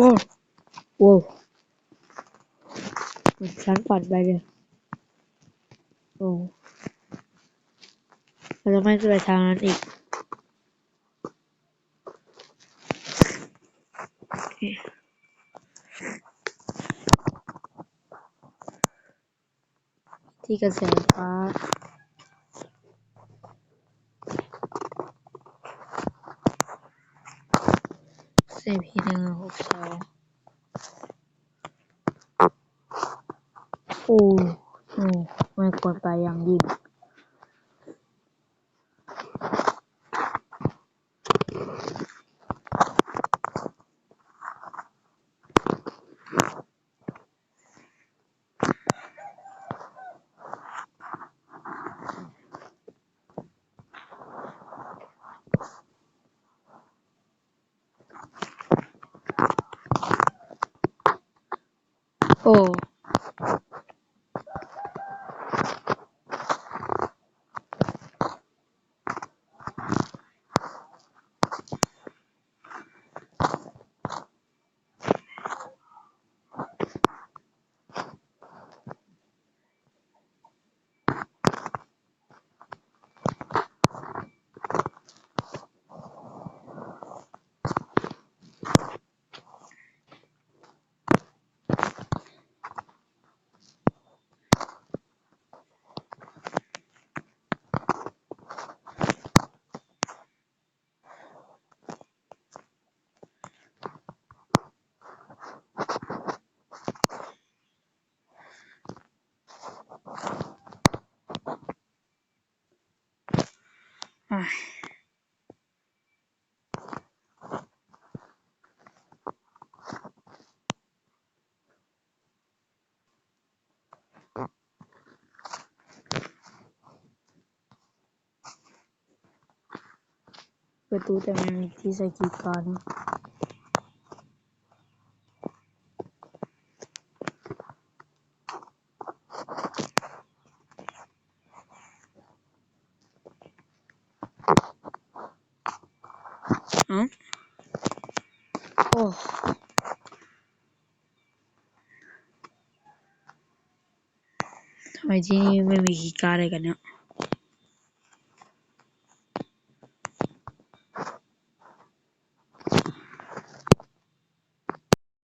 โว้โว้วเหมือนฉันฝันไปเลยโอ้เราจะไม่ไปทางนั้นอีกที่กระแสฟ้า พีหนึ่งหกสองโอ้โอ้ไม่ควรไปอย่างยิ่ง 哦。Ах. Веду там ті за тікарні. နော်အိုးမကြီးမမကြီးကားရကနော်